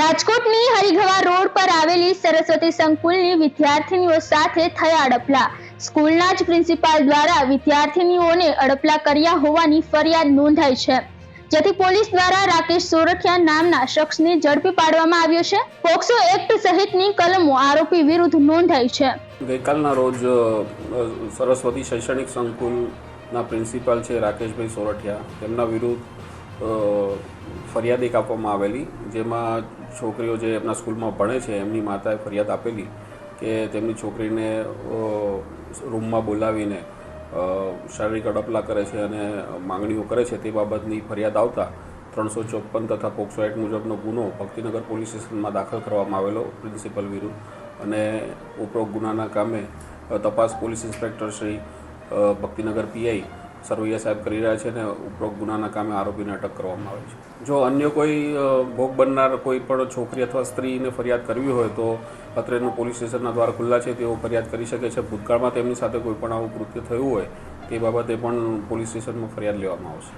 રાજકોટની હરિઘવા રોડ પર આવેલી સરસ્વતી સંકુલની વિદ્યાર્થીનીઓ સાથે થયા અડપલા. સ્કૂલના જ પ્રિન્સિપાલ દ્વારા વિદ્યાર્થીનીઓને અડપલા કર્યા હોવાની ફરિયાદ નોંધાઈ છે. જેથી પોલીસ દ્વારા રાકેશ સોરઠિયા નામના શખ્સને ઝડપી પાડવામાં આવ્યો છે. પોક્સો એક્ટ સહિતની કલમો આરોપી વિરુદ્ધ નોંધાઈ છે. ગઈકાલના રોજ સરસ્વતી શૈક્ષણિક સંકુલના પ્રિન્સિપાલ છે રાકેશભાઈ સોરઠિયા. તેમના વિરુદ્ધ ફરિયાદ એક આપવામાં આવેલી, જેમાં છોકરીઓ જે એમના સ્કૂલમાં ભણે છે, એમની માતાએ ફરિયાદ આપેલી કે તેમની છોકરીને રૂમમાં બોલાવીને શારીરિક અડપલા કરે છે અને માંગણીઓ કરે છે તે બાબતની ફરિયાદ આવતા ત્રણસો ચોપન તથા પોક્સો એક્ટ મુજબનો ગુનો ભક્તિનગર પોલીસ સ્ટેશનમાં દાખલ કરવામાં આવેલો પ્રિન્સિપલ વિરુદ્ધ અને ઉપરોક્ત ગુનાના કામે તપાસ police inspector Shri Bhaktinagar PI Sarvaiya સાહેબ કરી રહ્યા છે અને ઉપરોક્ત ગુનાના કામે આરોપીને અટક કરવામાં આવે છે. જો અન્ય કોઈ ભોગ બનનાર કોઈ પણ છોકરી અથવા સ્ત્રીને ફરિયાદ કરવી હોય તો અત્રેનું પોલીસ સ્ટેશનના દ્વાર ખુલ્લા છે, તેઓ ફરિયાદ કરી શકે છે. ભૂતકાળમાં તેમની સાથે કોઈ પણ આવું કૃત્ય થયું હોય, તે બાબતે પણ પોલીસ સ્ટેશનમાં ફરિયાદ લેવામાં આવશે.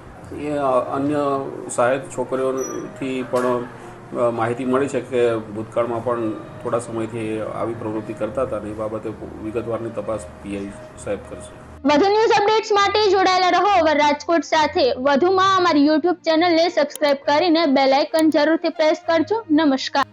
એ અન્ય સહાયક છોકરીઓથી પણ માહિતી મળી છે કે ભૂતકાળમાં પણ થોડા સમયથી આવી પ્રવૃત્તિ કરતા હતા અને એ બાબતે વિગતવારની તપાસ પીઆઈ સાહેબ કરશે. વધુ ન્યૂઝ અપડેટ્સ માટે જોડાયેલા રહો અવર રાજકોટ સાથે. વધુમાં અમારી યુટ્યુબ ચેનલને સબસ્ક્રાઇબ કરીને બેલ આઇકન જરૂરથી પ્રેસ કરજો. નમસ્કાર.